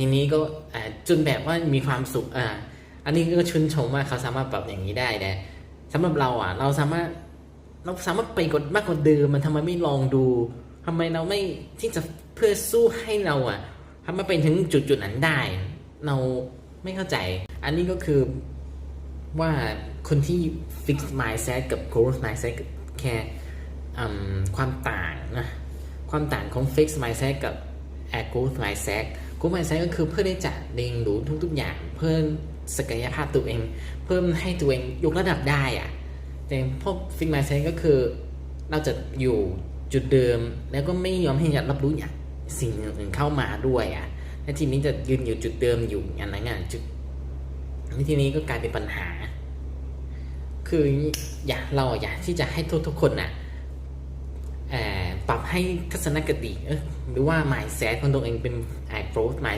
ทีนี้ก็จนแบบว่ามีความสุขอ่าอันนี้ก็ชื่นชมว่าเขาสามารถปรับอย่างนี้ได้นะสำหรับเราอะ เราสามารถเราสามารถไปกดมากกว่าเดิมมันทำไมไม่ลองดูทำไมเราไม่ที่จะเพื่อสู้ให้เราอะทำไมไปถึงจุดจุดนั้นได้ เราไม่เข้าใจ อันนี้ก็คือว่าคนที่ fix mindset กับ growth mindset แค่ความต่างนะความต่างของ fix mindset กับ growth mindset growth mindset ก็คือเพื่อได้จะเรียนรู้ทุก ๆ อย่าง เพิ่มศักยภาพตัวเอง เพิ่มให้ตัวเองยกระดับได้อะแต่พวก fix mindset ก็คือเราจะอยู่จุดเดิม แล้วก็ไม่ยอมให้ยากรับรู้อย่างสิ่งอื่นเข้ามาด้วยอะและทีนี้จะยืนอยู่จุดเดิมอยู่อย่างนั้นอะจุดในทีนี้ก็กลายเป็นปัญหา คืออยากเราอยากที่จะให้ทุกๆคนน่ะเอ่อปรับให้ทัศนคติหรือว่า mindset ของตัวเองเป็น both my